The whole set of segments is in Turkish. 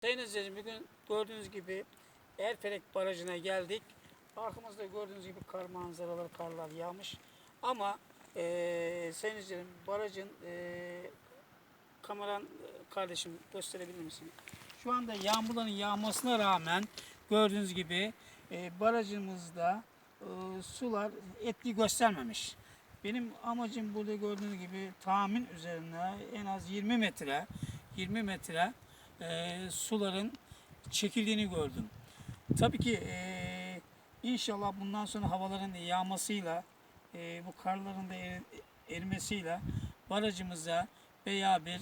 Sayın izleyiciler bugün gördüğünüz gibi Erfelek Barajı'na geldik. Arkamızda gördüğünüz gibi kar manzaraları, karlar yağmış. Ama eee sayın izleyicilerim barajın eee kameran e, kardeşim gösterebilir misin? Şu anda yağmurların yağmasına rağmen gördüğünüz gibi e, barajımızda e, sular etki göstermemiş. Benim amacım burada gördüğünüz gibi tahmin üzerine en az 20 metre 20 metre e, suların çekildiğini gördüm. Tabii ki e, inşallah bundan sonra havaların yağmasıyla e, bu karların da eri- erimesiyle barajımıza veya bir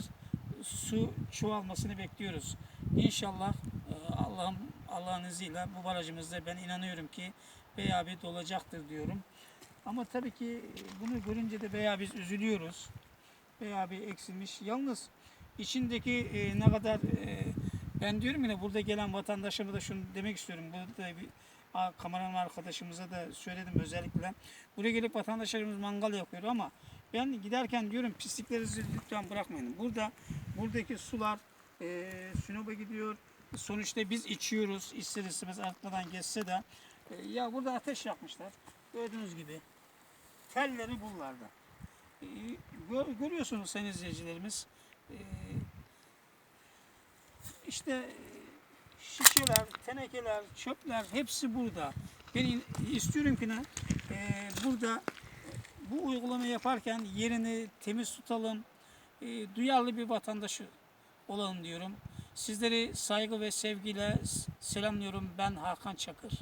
su çoğalmasını bekliyoruz. İnşallah e, Allah'ın Allah'ın izniyle bu barajımızda ben inanıyorum ki veya bir dolacaktır diyorum. Ama tabii ki bunu görünce de veya biz üzülüyoruz. Veya bir eksilmiş. Yalnız içindeki e, ne kadar e, ben diyorum yine burada gelen vatandaşıma da şunu demek istiyorum. Burada bir a, kameraman arkadaşımıza da söyledim özellikle. Buraya gelip vatandaşlarımız mangal yapıyor ama ben giderken diyorum pisliklerinizi lütfen bırakmayın. Burada buradaki sular e, Sinop'a gidiyor. Sonuçta biz içiyoruz. İster istemez artmadan geçse de e, ya burada ateş yakmışlar. Gördüğünüz gibi telleri bunlarda. E, gör- görüyorsunuz sayın izleyicilerimiz. E, işte şişeler, tenekeler, çöpler hepsi burada. Ben istiyorum ki ne? E, burada bu uygulama yaparken yerini temiz tutalım, e, duyarlı bir vatandaşı olalım diyorum. Sizleri saygı ve sevgiyle selamlıyorum. Ben Hakan Çakır.